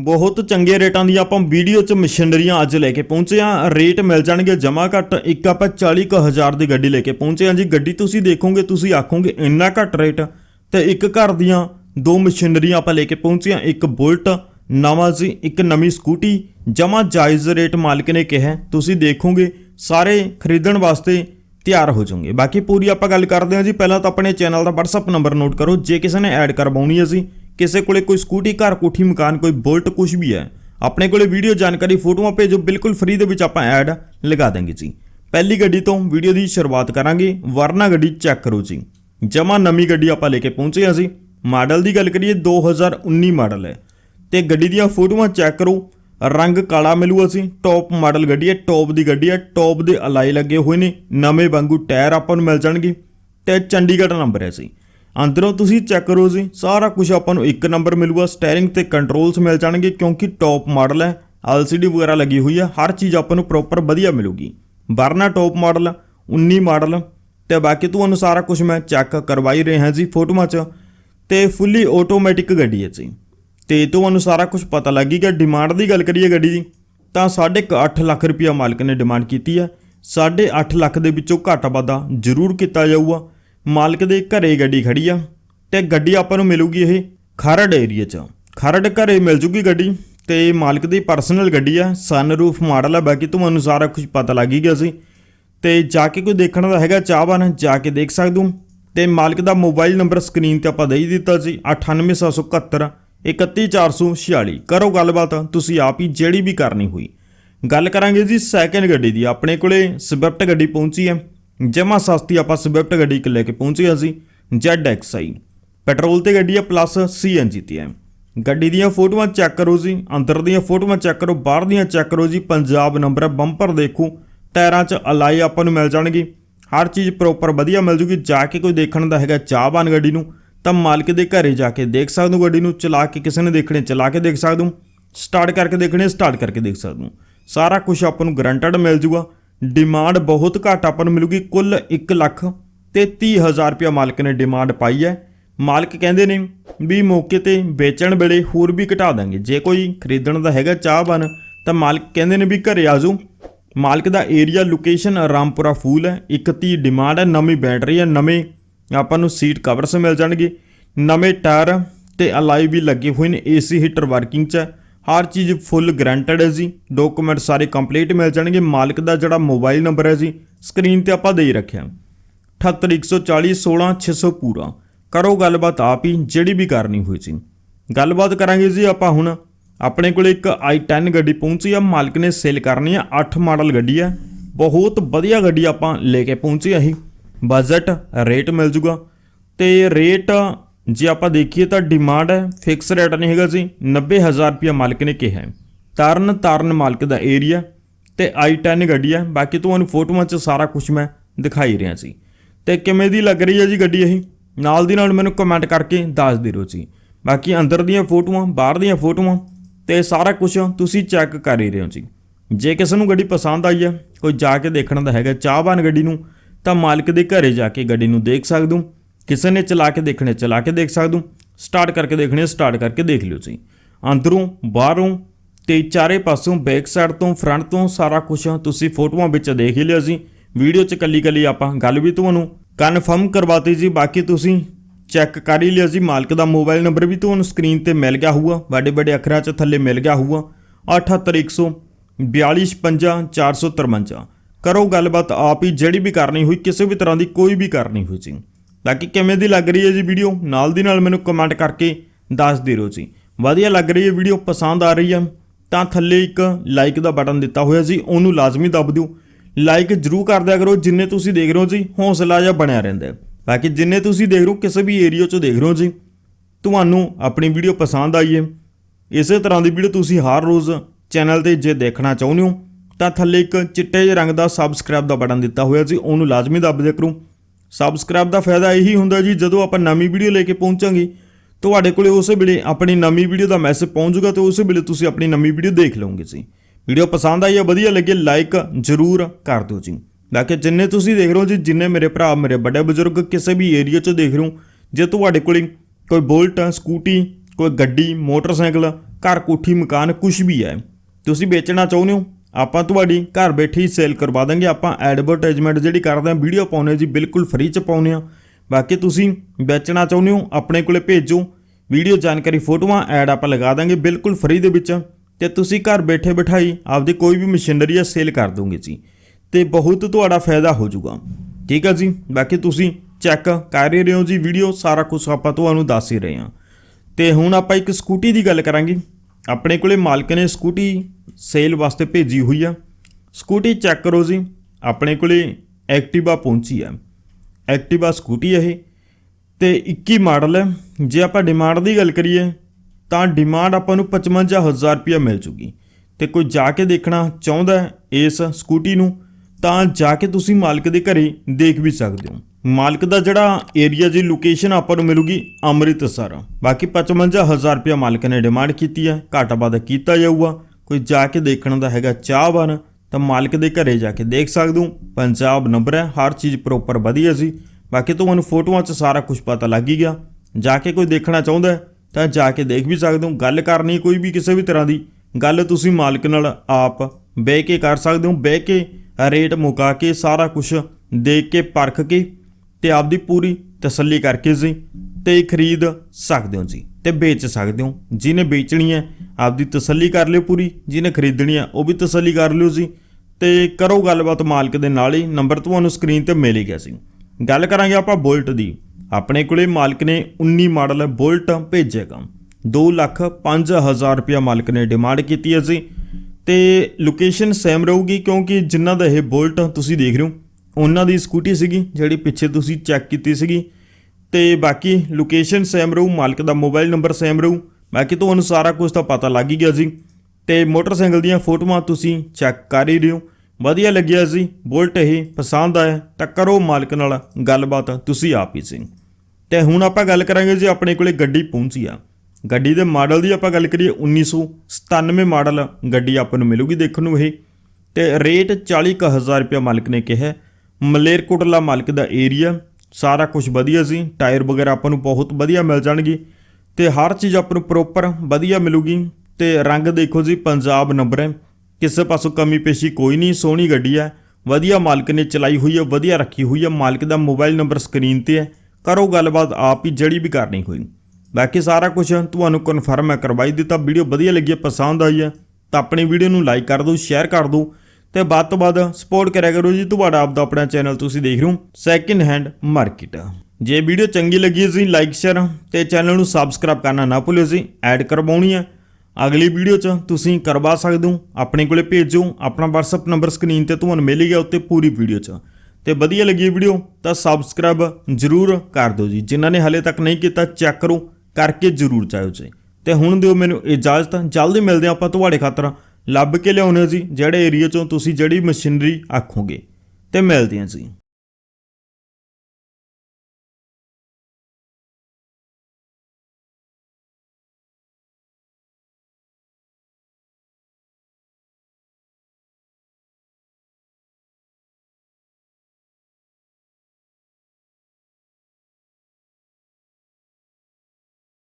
ਬਹੁਤ ਚੰਗੇ ਰੇਟਾਂ ਦੀਆਂ ਆਪਾਂ ਵੀਡੀਓ 'ਚ ਮਸ਼ੀਨਰੀਆਂ ਅੱਜ ਲੈ ਕੇ ਪਹੁੰਚੇ ਆ ਰੇਟ ਮਿਲ ਜਾਣਗੇ ਜਮਾ ਘੱਟ, ਇੱਕ ਆਪਾਂ 40 ਕੁ ਹਜ਼ਾਰ ਦੀ ਗੱਡੀ ਲੈ ਕੇ ਪਹੁੰਚੇ ਆ ਜੀ, ਗੱਡੀ ਤੁਸੀਂ ਦੇਖੋਗੇ, ਤੁਸੀਂ ਆਖੋਗੇ ਇੰਨਾ ਘੱਟ ਰੇਟ? ਤੇ ਇੱਕ ਘਰ ਦੀਆਂ ਦੋ ਮਸ਼ੀਨਰੀਆਂ ਆਪਾਂ ਲੈ ਕੇ ਪਹੁੰਚੇ ਆ ਇੱਕ ਬੁਲਟ, ਨਵਾਂ ਜੀ, ਇੱਕ ਨਵੀਂ ਸਕੂਟੀ। ਜਮਾ ਜਾਇਜ਼ ਰੇਟ ਮਾਲਕ ਨੇ ਕਿਹਾ। ਤੁਸੀਂ ਦੇਖੋਗੇ, ਸਾਰੇ ਖਰੀਦਣ ਵਾਸਤੇ ਤਿਆਰ ਹੋ ਜਾਓਗੇ। ਬਾਕੀ ਪੂਰੀ ਆਪਾਂ ਗੱਲ ਕਰਦੇ ਹਾਂ ਜੀ। ਪਹਿਲਾਂ ਤਾਂ ਆਪਣੇ ਚੈਨਲ ਦਾ WhatsApp ਨੰਬਰ ਨੋਟ ਕਰੋ। ਜੇ ਕਿਸੇ ਨੇ ਐਡ ਕਰਵਾਉਣੀ ਹੈ ਜੀ ਕਿਸੇ ਕੋਲੇ ਕੋਈ ਸਕੂਟੀ, ਘਰ, ਕੋਠੀ, ਮਕਾਨ, ਕੋਈ ਬੁਲਟ ਕੁਝ ਵੀ ਹੈ, ਆਪਣੇ ਕੋਲੇ ਵੀਡੀਓ ਜਾਣਕਾਰੀ, ਫੋਟੋਆਂ ਭੇਜੋ, ਬਿਲਕੁਲ ਫ੍ਰੀ ਦੇ ਵਿੱਚ ਆਪਾਂ ਐਡ ਲਗਾ ਦਾਂਗੇ ਜੀ। ਪਹਿਲੀ ਗੱਡੀ ਤੋਂ ਵੀਡੀਓ ਦੀ ਸ਼ੁਰੂਆਤ ਕਰਾਂਗੇ, ਵਰਨਾ ਗੱਡੀ ਚੈੱਕ ਕਰੋ ਜੀ। ਜਮਾ ਨਵੀਂ ਗੱਡੀ ਆਪਾਂ ਲੈ ਕੇ ਪਹੁੰਚੇ ਹਾਂ ਜੀ। ਮਾਡਲ ਦੀ ਗੱਲ ਕਰੀਏ 2019 ਮਾਡਲ ਹੈ। ਤੇ ਗੱਡੀ ਦੀਆਂ ਫੋਟੋਆਂ ਚੈੱਕ ਕਰੋ, ਰੰਗ ਕਾਲਾ ਮਿਲੂ ਅਸੀਂ ਟੌਪ ਮਾਡਲ ਗੱਡੀ ਹੈ ਟੌਪ ਦੀ ਗੱਡੀ ਹੈ ਟੌਪ ਦੇ ਅਲਾਈ ਲੱਗੇ ਹੋਏ ਨੇ, ਨਵੇਂ ਵਾਂਗੂ ਟਾਇਰ ਆਪਾਂ ਨੂੰ ਮਿਲ ਜਾਣਗੇ। ਤੇ ਚੰਡੀਗੜ੍ਹ ਨੰਬਰ ਹੈ ਸੀ ਅੰਦਰੋਂ ਤੁਸੀਂ ਚੈੱਕ ਕਰੋ ਜੀ, ਸਾਰਾ ਕੁਝ ਆਪਾਂ ਨੂੰ ਇੱਕ ਨੰਬਰ ਮਿਲੂਗਾ ਸਟੀਅਰਿੰਗ ਤੇ ਕੰਟਰੋਲਸ ਮਿਲ ਜਾਣਗੇ ਕਿਉਂਕਿ ਟੌਪ ਮਾਡਲ ਹੈ LCD ਵਗੈਰਾ ਲੱਗੀ ਹੋਈ ਹੈ, ਹਰ ਚੀਜ਼ ਆਪਾਂ ਨੂੰ ਪ੍ਰੋਪਰ ਵਧੀਆ ਮਿਲੂਗੀ। ਵਰਨਾ ਟੌਪ ਮਾਡਲ 19 ਮਾਡਲ ਤੇ ਬਾਕੀ ਤੁਹਾਨੂੰ ਸਾਰਾ ਕੁਝ ਮੈਂ ਚੈੱਕ ਕਰਵਾਈ ਰਿਹਾ ਜੀ ਫੋਟੋਆਂ 'ਚ ਤੇ ਫੁੱਲੀ ਆਟੋਮੈਟਿਕ ਗੱਡੀ ਹੈ ਜੀ। ਤੇ ਤੁਹਾਨੂੰ ਸਾਰਾ ਕੁਝ ਪਤਾ ਲੱਗ ਗਿਆ ਡਿਮਾਂਡ ਦੀ ਗੱਲ ਕਰੀਏ ਗੱਡੀ ਦੀ, ਤਾਂ 8.5 ਲੱਖ ਰੁਪਇਆ ਮਾਲਕ ਨੇ ਡਿਮਾਂਡ ਕੀਤੀ ਹੈ। 8.5 ਲੱਖ ਦੇ ਵਿੱਚੋਂ ਘੱਟ ਵਾਧਾ ਜ਼ਰੂਰ ਕੀਤਾ ਜਾਊਗਾ। ਮਾਲਕ ਦੇ ਘਰੇ ਗੱਡੀ ਖੜੀ ਆ ਤੇ ਗੱਡੀ ਆਪਾਂ ਨੂੰ ਮਿਲੂਗੀ ਇਹ ਖਰੜ ਏਰੀਆ 'ਚ। ਖਰੜ ਘਰੇ ਮਿਲ ਜੂਗੀ ਗੱਡੀ ਤੇ ਮਾਲਕ ਦੀ ਪਰਸਨਲ ਗੱਡੀ ਆ ਸਨਰੂਫ ਮਾਡਲ ਆ, ਬਾਕੀ ਤੁਹਾਨੂੰ ਸਾਰਾ ਕੁਝ ਪਤਾ ਲੱਗ ਹੀ ਗਿਆ ਸੀ। ਤੇ ਜਾ ਕੇ ਕੋਈ ਦੇਖਣ ਦਾ ਹੈਗਾ ਚਾਹਵਾਨ, ਜਾ ਕੇ ਦੇਖ ਸਕਦੇ। ਹੋ ਤੇ ਮਾਲਕ ਦਾ ਮੋਬਾਈਲ ਨੰਬਰ ਸਕਰੀਨ ਤੇ ਆਪਾਂ ਦੇ ਹੀ ਦਿੱਤਾ ਸੀ 98771 31446 ਕਰੋ ਗੱਲਬਾਤ, ਤੁਸੀਂ ਆਪ ਹੀ ਜਿਹੜੀ ਵੀ ਕਰਨੀ ਹੋਈ। ਗੱਲ ਕਰਾਂਗੇ ਜੀ ਸੈਕਿੰਡ ਗੱਡੀ ਦੀ, ਆਪਣੇ ਕੋਲੇ ਸਵਿਫਟ ਗੱਡੀ ਪਹੁੰਚੀ ਹੈ। ਜਮਾ ਸਸਤੀ ਆਪਾਂ ਸਵਿਫਟ ਗੱਡੀ ਇੱਕ ਲੈ ਕੇ ਪਹੁੰਚੇ ਅਸੀਂ ZXi ਪੈਟਰੋਲ ਤੇ ਗੱਡੀ ਹੈ ਪਲੱਸ CNG ਤੇ ਹੈ ਗੱਡੀ ਦੀਆਂ ਫੋਟੋਆਂ ਚੈੱਕ ਕਰੋ ਜੀ, ਅੰਦਰ ਦੀਆਂ ਫੋਟੋਆਂ ਚੈੱਕ ਕਰੋ, ਬਾਹਰ ਦੀਆਂ ਚੈੱਕ ਕਰੋ ਜੀ, ਪੰਜਾਬ ਨੰਬਰ ਹੈ ਬੰਪਰ ਦੇਖੋ, ਟਾਇਰਾਂ 'ਚ ਅਲਾਈ ਆਪਾਂ ਨੂੰ ਮਿਲ ਜਾਣਗੇ। ਹਰ ਚੀਜ਼ ਪ੍ਰੋਪਰ ਵਧੀਆ ਮਿਲ ਜੂਗੀ, ਜਾ ਕੇ ਕੋਈ ਦੇਖਣ ਦਾ ਹੈਗਾ ਚਾਹਵਾਨ ਗੱਡੀ ਨੂੰ, ਤਾਂ ਮਾਲਕ ਦੇ ਘਰੇ ਜਾ ਕੇ ਦੇਖ ਸਕਦੇ ਹੋ ਗੱਡੀ ਨੂੰ, ਚਲਾ ਕੇ ਕਿਸੇ ਨੇ ਦੇਖਣੇ, ਚਲਾ ਕੇ ਦੇਖ ਸਕਦੇ ਹੋ। ਸਟਾਰਟ ਕਰਕੇ ਦੇਖਣੇ, ਸਟਾਰਟ ਕਰਕੇ ਦੇਖ ਸਕਦੇ ਹੋ। ਸਾਰਾ ਕੁਝ ਆਪਾਂ ਨੂੰ ਗਰੰਟਡ ਮਿਲ ਜੂਗਾ। ਡਿਮਾਂਡ ਬਹੁਤ ਘੱਟ ਆਪਾਂ ਨੂੰ ਮਿਲੂਗੀ, ਕੁੱਲ 1 ਲੱਖ ਤੇ 30000 ਰੁਪਇਆ ਮਾਲਕ ਨੇ ਡਿਮਾਂਡ ਪਾਈ ਹੈ। ਮਾਲਕ ਕਹਿੰਦੇ ਨੇ ਵੀ ਮੌਕੇ ਤੇ ਵੇਚਣ ਵੇਲੇ ਹੋਰ ਵੀ ਘਟਾ ਦਾਂਗੇ। ਜੇ ਕੋਈ ਖਰੀਦਣ ਦਾ ਹੈਗਾ ਚਾਹਵਾਨ ਤਾਂ ਮਾਲਕ ਕਹਿੰਦੇ ਨੇ ਵੀ ਘਰੇ ਆ ਜਾਓ ਮਾਲਕ ਦਾ ਏਰੀਆ ਲੋਕੇਸ਼ਨ ਰਾਮਪੁਰਾ ਫੂਲ ਹੈ। ਇੱਕ ਤੀ ਡਿਮਾਂਡ ਹੈ, ਨਵੀਂ ਬੈਟਰੀ ਹੈ, ਨਵੇਂ ਆਪਾਂ ਨੂੰ ਸੀਟ ਕਵਰਸ ਮਿਲ ਜਾਣਗੇ। ਨਵੇਂ ਟਾਇਰ ਤੇ ਅਲਾਈ ਵੀ ਲੱਗੇ ਹੋਏ ਨੇ, ਏਸੀ ਹੀਟਰ ਵਰਕਿੰਗ 'ਚ ਹਰ ਚੀਜ਼ ਫੁੱਲ ਗਰੰਟਡ ਹੈ ਜੀ। ਡਾਕੂਮੈਂਟ ਸਾਰੇ ਕੰਪਲੀਟ ਮਿਲ ਜਾਣਗੇ। ਮਾਲਕ ਦਾ ਜਿਹੜਾ ਮੋਬਾਈਲ ਨੰਬਰ ਹੈ ਜੀ ਸਕਰੀਨ ਤੇ ਆਪਾਂ ਦੇ ਹੀ ਰੱਖਿਆ 78140 16600 ਪੂਰਾ। ਕਰੋ ਗੱਲਬਾਤ ਆਪ ਹੀ, ਜਿਹੜੀ ਵੀ ਕਰਨੀ ਹੋਈ ਸੀ। ਗੱਲਬਾਤ ਕਰਾਂਗੇ ਜੀ ਆਪਾਂ ਹੁਣ। ਆਪਣੇ ਕੋਲ ਇੱਕ i10 ਗੱਡੀ ਪਹੁੰਚੀ ਆ, ਮਾਲਕ ਨੇ ਸੇਲ ਕਰਨੀ ਆ। 8 ਮਾਡਲ ਗੱਡੀ ਆ। ਬਹੁਤ ਵਧੀਆ ਗੱਡੀ ਆਪਾਂ ਲੈ ਕੇ ਪਹੁੰਚੀ ਆ ਇਹ ਬਜਟ ਰੇਟ ਮਿਲ ਜੂਗਾ। ਤੇ ਰੇਟ ਜੇ ਆਪਾਂ ਦੇਖੀਏ ਤਾਂ ਡਿਮਾਂਡ ਹੈ ਫਿਕਸ ਰੇਟ ਨਹੀਂ ਹੈਗਾ ਜੀ 90000 ਰੁਪਇਆ ਮਾਲਕ ਨੇ ਕਿਹਾ ਹੈ। ਤਰਨ ਤਾਰਨ ਮਾਲਕ ਦਾ ਏਰੀਆ ਤੇ i10 ਗੱਡੀ ਹੈ, ਬਾਕੀ ਤੁਹਾਨੂੰ ਫੋਟੋਆਂ 'ਚ ਸਾਰਾ ਕੁਝ ਮੈਂ ਦਿਖਾਈ ਰਿਹਾ ਸੀ। ਤੇ ਕਿਵੇਂ ਦੀ ਲੱਗ ਰਹੀ ਹੈ ਜੀ ਗੱਡੀ ਇਹ? ਨਾਲ ਦੀ ਨਾਲ ਮੈਨੂੰ ਕਮੈਂਟ ਕਰਕੇ ਦੱਸ ਦਿਓ ਜੀ। ਬਾਕੀ ਅੰਦਰ ਦੀਆਂ ਫੋਟੋਆਂ, ਬਾਹਰ ਦੀਆਂ ਫੋਟੋਆਂ ਤੇ ਸਾਰਾ ਕੁਝ ਤੁਸੀਂ ਚੈੱਕ ਕਰ ਹੀ ਰਹੇ ਹੋ ਜੀ। ਜੇ ਕਿਸੇ ਨੂੰ ਗੱਡੀ ਪਸੰਦ ਆਈ ਹੈ, ਕੋਈ ਜਾ ਕੇ ਦੇਖਣ ਦਾ ਹੈਗਾ, ਚਾਹਵਾਨ ਗੱਡੀ ਨੂੰ, ਤਾਂ ਮਾਲਕ ਦੇ ਘਰੇ ਜਾ ਕੇ ਗੱਡੀ ਨੂੰ ਦੇਖ ਸਕਦੇ ਕਿਸੇ ਨੇ ਚਲਾ ਕੇ ਦੇਖਣੇ, ਚਲਾ ਕੇ ਦੇਖ ਸਕਦੇ ਸਟਾਰਟ ਕਰਕੇ ਦੇਖਣੇ, ਸਟਾਰਟ ਕਰਕੇ ਦੇਖ ਲਿਓ ਜੀ ਅੰਦਰੋਂ, ਬਾਹਰੋਂ ਤੇ ਚਾਰੇ ਪਾਸੋਂ, ਬੈਕ ਸਾਈਡ ਤੋਂ, ਫਰੰਟ ਤੋਂ ਸਾਰਾ ਕੁਝ ਤੁਸੀਂ ਫੋਟੋਆਂ ਵਿੱਚ ਦੇਖ ਹੀ ਲਿਆ ਸੀ ਵੀਡੀਓ 'ਚ ਕੱਲੀ ਕੱਲੀ ਆਪਾਂ ਗੱਲ ਵੀ ਤੁਹਾਨੂੰ ਕਨਫਰਮ ਕਰਵਾਤੀ ਜੀ। ਬਾਕੀ ਤੁਸੀਂ ਚੈੱਕ ਕਰ ਹੀ ਲਿਆ ਸੀ ਮਾਲਕ ਦਾ ਮੋਬਾਈਲ ਨੰਬਰ ਵੀ ਤੁਹਾਨੂੰ ਸਕਰੀਨ ਤੇ ਮਿਲ ਗਿਆ ਹੋਊਗਾ। ਵੱਡੇ ਵੱਡੇ ਅੱਖਰਾਂ 'ਚ ਥੱਲੇ ਮਿਲ ਗਿਆ ਹੋਊਗਾ। 78142 ਕਰੋ ਗੱਲਬਾਤ ਆਪ ਹੀ। ਜਿਹੜੀ ਵੀ ਕਰਨੀ ਹੋਈ, ਕਿਸੇ ਵੀ ਤਰ੍ਹਾਂ ਦੀ ਕੋਈ ਵੀ ਕਰਨੀ ਹੋਈ ਜੀ ਬਾਕੀ ਕਿਵੇਂ ਦੀ ਲੱਗ ਰਹੀ ਹੈ ਜੀ ਵੀਡੀਓ? ਨਾਲ ਦੀ ਨਾਲ ਮੈਨੂੰ ਕਮੈਂਟ ਕਰਕੇ ਦੱਸ ਦੇ ਰਹੋ ਜੀ। ਵਧੀਆ ਲੱਗ ਰਹੀ ਹੈ ਵੀਡੀਓ, ਪਸੰਦ ਆ ਰਹੀ ਹੈ, ਤਾਂ ਥੱਲੇ ਇੱਕ ਲਾਈਕ ਦਾ ਬਟਨ ਦਿੱਤਾ ਹੋਇਆ ਜੀ, ਉਹਨੂੰ ਲਾਜ਼ਮੀ ਦੱਬ ਦਿਓ। ਲਾਈਕ ਜਰੂਰ ਕਰ ਦਿਆ ਕਰੋ, ਜਿੰਨੇ ਤੁਸੀਂ ਦੇਖ ਰਹੇ ਹੋ ਜੀ, ਹੌਸਲਾ ਜਿਹਾ ਬਣਿਆ ਰਹਿੰਦਾ ਬਾਕੀ ਜਿੰਨੇ ਤੁਸੀਂ ਦੇਖ ਰਹੇ ਹੋ, ਕਿਸੇ ਵੀ ਏਰੀਆ 'ਚੋਂ ਦੇਖ ਰਹੇ ਹੋ ਜੀ, ਤੁਹਾਨੂੰ ਆਪਣੀ ਵੀਡੀਓ ਪਸੰਦ ਆਈ ਹੈ। ਇਸੇ ਤਰ੍ਹਾਂ ਦੀ ਵੀਡੀਓ ਤੁਸੀਂ ਹਰ ਰੋਜ਼ ਚੈਨਲ ਤੇ ਜੇ ਦੇਖਣਾ ਚਾਹੁੰਦੇ ਹੋ, ਤਾਂ ਥੱਲੇ ਇੱਕ ਚਿੱਟੇ ਜਿਹੇ ਰੰਗ ਦਾ ਸਬਸਕ੍ਰਾਈਬ ਦਾ ਬਟਨ ਦਿੱਤਾ ਹੋਇਆ ਜੀ, ਉਹਨੂੰ ਲਾਜ਼ਮੀ ਦੱਬ ਦਿਆ ਕਰੋ। ਸਬਸਕ੍ਰਾਈਬ ਦਾ ਫਾਇਦਾ ਇਹੀ ਹੁੰਦਾ ਜੀ, ਜਦੋਂ ਆਪਾਂ ਨਵੀਂ ਵੀਡੀਓ ਲੈ ਕੇ ਪਹੁੰਚਾਂਗੇ, ਤੁਹਾਡੇ ਕੋਲੇ ਉਸੇ ਵੇਲੇ ਆਪਣੀ ਨਵੀਂ ਵੀਡੀਓ ਦਾ ਮੈਸੇਜ ਪਹੁੰਚੂਗਾ ਤੇ ਉਸੇ ਵੇਲੇ ਤੁਸੀਂ ਆਪਣੀ ਨਵੀਂ ਵੀਡੀਓ ਦੇਖ ਲਓਗੇ ਜੀ। ਵੀਡੀਓ ਪਸੰਦ ਆਈ ਹੈ ਵਧੀਆ ਲੱਗੇ ਲਾਈਕ ਜ਼ਰੂਰ ਕਰ ਦਿਓ ਜੀ। ਬਾਕੀ ਜਿੰਨੇ ਤੁਸੀਂ ਦੇਖ ਰਹੇ ਹੋ ਜੀ, ਜਿੰਨੇ ਮੇਰੇ ਭਰਾ, ਮੇਰੇ ਵੱਡੇ ਬਜ਼ੁਰਗ ਕਿਸੇ ਵੀ ਏਰੀਆ 'ਚ ਦੇਖ ਰਹੇ ਹੋ, ਜੇ ਤੁਹਾਡੇ ਕੋਲੇ ਕੋਈ ਬੁਲਟ, ਸਕੂਟੀ, ਕੋਈ ਗੱਡੀ, ਮੋਟਰਸਾਈਕਲ, ਘਰ, ਕੋਠੀ, ਮਕਾਨ ਕੁਝ ਵੀ ਹੈ, ਤੁਸੀਂ ਵੇਚਣਾ ਚਾਹੁੰਦੇ ਹੋ ਆਪਾਂ ਤੁਹਾਡੀ ਘਰ ਬੈਠੇ ਹੀ ਸੇਲ ਕਰਵਾ ਦਾਂਗੇ, ਆਪਾਂ ਐਡਵਰਟਾਈਜ਼ਮੈਂਟ ਜਿਹੜੀ ਕਰਦੇ ਹਾਂ ਵੀਡੀਓ ਪਾਉਨੇ ਜੀ, ਬਿਲਕੁਲ ਫ੍ਰੀ ਚ ਪਾਉਨੇ ਆ ਬਾਕੀ ਤੁਸੀਂ ਵੇਚਣਾ ਚਾਹੁੰਦੇ ਹੋ, ਆਪਣੇ ਕੋਲੇ ਭੇਜੋ। ਵੀਡੀਓ ਜਾਣਕਾਰੀ, ਫੋਟੋਆਂ ਐਡ ਆਪਾਂ ਲਗਾ ਦਾਂਗੇ, ਬਿਲਕੁਲ ਫ੍ਰੀ ਦੇ ਵਿੱਚ। ਤੇ ਤੁਸੀਂ ਘਰ ਬੈਠੇ ਬਿਠਾਈ ਆਪਦੀ ਕੋਈ ਵੀ ਮਸ਼ੀਨਰੀ ਆ ਸੇਲ ਕਰ ਦੋਗੇ ਜੀ। ਤੇ ਬਹੁਤ ਤੁਹਾਡਾ ਫਾਇਦਾ ਹੋ ਜਾਊਗਾ। ਠੀਕ ਆ ਜੀ? ਬਾਕੀ ਤੁਸੀਂ ਚੈੱਕ ਕਰ ਹੀ ਰਹੇ ਹੋ ਜੀ ਵੀਡੀਓ ਸਾਰਾ ਕੁਝ ਆਪਾਂ ਤੁਹਾਨੂੰ ਦੱਸ ਹੀ ਰਹੇ ਹਾਂ। ਤੇ ਹੁਣ ਆਪਾਂ ਇੱਕ ਸਕੂਟੀ ਦੀ ਗੱਲ ਕਰਾਂਗੇ। ਆਪਣੇ ਕੋਲੇ ਮਾਲਕ ਨੇ ਸਕੂਟੀ ਸੇਲ ਵਾਸਤੇ ਭੇਜੀ ਹੋਈ ਆ। ਸਕੂਟੀ ਚੈੱਕ ਕਰੋ ਜੀ, ਆਪਣੇ ਕੋਲੇ ਐਕਟਿਵਾ ਪਹੁੰਚੀ ਆ। ਐਕਟਿਵਾ ਸਕੂਟੀ ਇਹ। ਤੇ 21 ਮਾਡਲ ਹੈ ਜੇ ਆਪਾਂ ਡਿਮਾਂਡ ਦੀ ਗੱਲ ਕਰੀਏ, ਤਾਂ ਡਿਮਾਂਡ ਆਪਾਂ ਨੂੰ 55000 ਰੁਪਇਆ ਮਿਲ ਜੂਗੀ ਤੇ ਕੋਈ ਜਾ ਕੇ ਦੇਖਣਾ ਚਾਹੁੰਦਾ ਇਸ ਸਕੂਟੀ ਨੂੰ ਤਾਂ ਜਾ ਕੇ ਤੁਸੀਂ ਮਾਲਕ ਦੇ ਘਰੇ ਦੇਖ ਵੀ ਸਕਦੇ ਹੋ। ਮਾਲਕ ਦਾ ਜਿਹੜਾ ਏਰੀਆ ਦੀ ਲੋਕੇਸ਼ਨ ਆਪਾਂ ਨੂੰ ਮਿਲੂਗੀ ਅੰਮ੍ਰਿਤਸਰ। ਬਾਕੀ 55000 ਰੁਪਇਆ ਮਾਲਕ ਨੇ ਡਿਮਾਂਡ ਕੀਤੀ ਹੈ। ਘਾਟਾ ਵਾਧਾ ਕੀਤਾ ਜਾਊਗਾ। ਕੋਈ ਜਾ ਕੇ ਦੇਖਣ ਦਾ ਹੈਗਾ ਚਾਹਵਾਨ, ਤਾਂ ਮਾਲਕ ਦੇ ਘਰੇ ਜਾ ਕੇ ਦੇਖ ਸਕਦੇ ਹੋ। ਪੰਜਾਬ ਨੰਬਰ ਹੈ, ਹਰ ਚੀਜ਼ ਪ੍ਰੋਪਰ ਵਧੀਆ ਸੀ ਬਾਕੀ ਤੁਹਾਨੂੰ ਫੋਟੋਆਂ 'ਚ ਸਾਰਾ ਕੁਝ ਪਤਾ ਲੱਗ ਹੀ ਗਿਆ। ਜਾ ਕੇ ਕੋਈ ਦੇਖਣਾ ਚਾਹੁੰਦਾ ਤਾਂ ਜਾ ਕੇ ਦੇਖ ਵੀ ਸਕਦੇ ਹੋ। ਗੱਲ ਕਰਨੀ ਕੋਈ ਵੀ ਕਿਸੇ ਵੀ ਤਰ੍ਹਾਂ ਦੀ, ਗੱਲ ਤੁਸੀਂ ਮਾਲਕ ਨਾਲ ਆਪ ਬਹਿ ਕੇ ਕਰ ਸਕਦੇ ਹੋ। ਬਹਿ ਕੇ ਰੇਟ ਮੁਕਾ ਕੇ ਸਾਰਾ ਕੁਝ ਦੇਖ ਕੇ ਪਰਖ ਕੇ ਤੇ ਆਪਦੀ ਪੂਰੀ ਤਸੱਲੀ ਕਰਕੇ ਜੀ ਤੇ ਖਰੀਦ ਸਕਦੇ ਹੋ ਜੀ ਤੇ ਵੇਚ ਸਕਦੇ ਹੋ। ਜਿਹਨੇ ਵੇਚਣੀ ਹੈ, ਆਪਦੀ ਤਸੱਲੀ ਕਰ ਲਿਓ ਪੂਰੀ। ਜਿਹਨੇ ਖਰੀਦਣੀ ਹੈ, ਉਹ ਵੀ ਤਸੱਲੀ ਕਰ ਲਿਓ ਜੀ। ਤੇ ਕਰੋ ਗੱਲਬਾਤ ਮਾਲਕ ਦੇ ਨਾਲ ਹੀ। ਨੰਬਰ ਤੁਹਾਨੂੰ ਸਕਰੀਨ ਤੇ ਮਿਲ ਹੀ ਗਿਆ ਸੀ। ਗੱਲ ਕਰਾਂਗੇ ਆਪਾਂ ਬੁਲਟ ਦੀ। ਆਪਣੇ ਕੋਲੇ ਮਾਲਕ ਨੇ 19 ਮਾਡਲ ਬੁਲਟ ਭੇਜੇਗਾ 2 ਲੱਖ 5000 ਰੁਪਇਆ ਮਾਲਕ ਨੇ ਡਿਮਾਂਡ ਕੀਤੀ ਹੈ ਜੀ। ਤੇ ਲੋਕੇਸ਼ਨ ਸੇਮ ਰਹੂਗੀ ਕਿਉਂਕਿ ਜਿਨ੍ਹਾਂ ਦਾ ਇਹ ਬੁਲਟ ਤੁਸੀਂ ਦੇਖ ਰਹੇ ਹੋ, ਉਹਨਾਂ ਦੀ ਸਕੂਟੀ ਸੀਗੀ, ਜਿਹੜੀ ਪਿੱਛੇ ਤੁਸੀਂ ਚੈੱਕ ਕੀਤੀ ਸੀਗੀ। ਤੇ ਬਾਕੀ ਲੋਕੇਸ਼ਨ ਸੇਮ ਰਹੂ, ਮਾਲਕ ਦਾ ਮੋਬਾਈਲ ਨੰਬਰ ਸੇਮ ਰਹੂ। ਬਾਕੀ ਤੁਹਾਨੂੰ ਸਾਰਾ ਕੁਝ ਤਾਂ ਪਤਾ ਲੱਗ ਹੀ ਗਿਆ ਜੀ ਤੇ ਮੋਟਰਸਾਈਕਲ ਦੀਆਂ ਫੋਟੋਆਂ ਤੁਸੀਂ ਚੈੱਕ ਕਰ ਹੀ ਰਹੇ ਹੋ। ਵਧੀਆ ਲੱਗਿਆ ਜੀ ਬੁਲਟ ਇਹ ਪਸੰਦ ਆਇਆ, ਤਾਂ ਕਰੋ ਮਾਲਕ ਨਾਲ ਗੱਲਬਾਤ, ਤੁਸੀਂ ਆਪ ਹੀ ਸੀ ਤੇ ਹੁਣ ਆਪਾਂ ਗੱਲ ਕਰਾਂਗੇ ਜੀ, ਆਪਣੇ ਕੋਲੇ ਗੱਡੀ ਪਹੁੰਚੀ ਆ। ਗੱਡੀ ਦੇ ਮਾਡਲ ਦੀ ਆਪਾਂ ਗੱਲ ਕਰੀਏ 1997 ਮਾਡਲ ਗੱਡੀ ਆਪਾਂ ਨੂੰ ਮਿਲੂਗੀ ਦੇਖਣ ਨੂੰ ਇਹ। ਤੇ ਰੇਟ 40000 ਰੁਪਏ ਮਾਲਕ ਨੇ ਕਿਹਾ ਮਲੇਰਕੋਟਲਾ ਮਾਲਕ ਦਾ ਏਰੀਆ, ਸਾਰਾ ਕੁਝ ਵਧੀਆ ਸੀ, ਟਾਇਰ ਵਗੈਰਾ ਆਪਾਂ ਨੂੰ ਬਹੁਤ ਵਧੀਆ ਮਿਲ ਜਾਣਗੇ। ਤੇ ਹਰ ਚੀਜ਼ ਆਪਾਂ ਨੂੰ ਪ੍ਰੋਪਰ ਵਧੀਆ ਮਿਲੂਗੀ। ਤੇ ਰੰਗ ਦੇਖੋ ਜੀ, ਪੰਜਾਬ ਨੰਬਰ ਹੈ। ਕਿਸੇ ਪਾਸੋਂ ਕਮੀ ਪੇਸ਼ੀ ਕੋਈ ਨਹੀਂ, ਸੋਹਣੀ ਗੱਡੀ ਹੈ। ਵਧੀਆ ਮਾਲਕ ਨੇ ਚਲਾਈ ਹੋਈ ਹੈ, ਵਧੀਆ ਰੱਖੀ ਹੋਈ ਹੈ। ਮਾਲਕ ਦਾ ਮੋਬਾਈਲ ਨੰਬਰ ਸਕਰੀਨ ਤੇ ਹੈ। ਕਰੋ ਗੱਲਬਾਤ ਆਪ ਹੀ ਜਿਹੜੀ ਵੀ ਕਰਨੀ ਹੋਈ। ਬਾਕੀ ਸਾਰਾ ਕੁਝ ਤੁਹਾਨੂੰ ਕਨਫਰਮ ਮੈਂ ਕਰਵਾਈ ਦਿੱਤਾ। ਵੀਡੀਓ ਵਧੀਆ ਲੱਗੀ, ਪਸੰਦ ਆਈ ਹੈ, ਤਾਂ ਆਪਣੀ ਵੀਡੀਓ ਨੂੰ ਲਾਈਕ ਕਰ ਦਿਓ ਸ਼ੇਅਰ ਕਰ ਦਿਓ। ਤੇ ਵੱਧ ਤੋਂ ਵੱਧ ਸਪੋਰਟ ਕਰਿਆ ਕਰੋ ਜੀ, ਤੁਹਾਡਾ ਆਪਦਾ ਆਪਣਾ ਚੈਨਲ ਤੁਸੀਂ ਦੇਖ ਰਹੇ ਹੋ ਸੈਕਿੰਡ ਹੈਂਡ ਮਾਰਕੀਟ ਜੇ ਵੀਡੀਓ ਚੰਗੀ ਲੱਗੀ ਜੀ ਲਾਈਕ ਸ਼ੇਅਰ ਤੇ ਚੈਨਲ ਨੂੰ ਸਬਸਕ੍ਰਾਈਬ ਕਰਨਾ ਨਾ ਭੁੱਲਿਓ ਜੀ ਐਡ ਕਰਵਾਉਣੀ ਹੈ। ਅਗਲੀ ਵੀਡੀਓ 'ਚ ਤੁਸੀਂ ਕਰਵਾ ਸਕਦੇ ਹੋ, ਆਪਣੇ ਕੋਲੇ ਭੇਜੋ, ਆਪਣਾ WhatsApp ਨੰਬਰ ਸਕਰੀਨ ਤੇ ਤੁਹਾਨੂੰ ਮਿਲ ਗਿਆ ਉੱਤੇ ਪੂਰੀ ਵੀਡੀਓ 'ਚ। ਤੇ ਵਧੀਆ ਲੱਗੀ ਵੀਡੀਓ, ਤਾਂ ਸਬਸਕ੍ਰਾਈਬ ਜਰੂਰ ਕਰ ਦਿਓ ਜੀ। ਜਿਨ੍ਹਾਂ ਨੇ ਹਲੇ ਤੱਕ ਨਹੀਂ ਕੀਤਾ ਚੈੱਕ ਕਰੋ। ਕਰਕੇ ਜਰੂਰ ਜਾਇਓ ਜੀ। ਤੇ ਹੁਣ ਦਿਓ ਮੈਨੂੰ ਇਜਾਜ਼ਤ। ਜਲਦੀ ਮਿਲਦੇ ਹਾਂ ਆਪਾਂ ਤੁਹਾਡੇ ਖਾਤਰ। ਲੱਭ ਕੇ ਲਿਆਉਣੇ ਜੀ, ਜਿਹੜੇ ਏਰੀਆ 'ਚੋਂ ਤੁਸੀਂ ਜਿਹੜੀ ਮਸ਼ੀਨਰੀ ਆਖੋਗੇ। ਤੇ ਮਿਲਦੇ ਹਾਂ ਜੀ।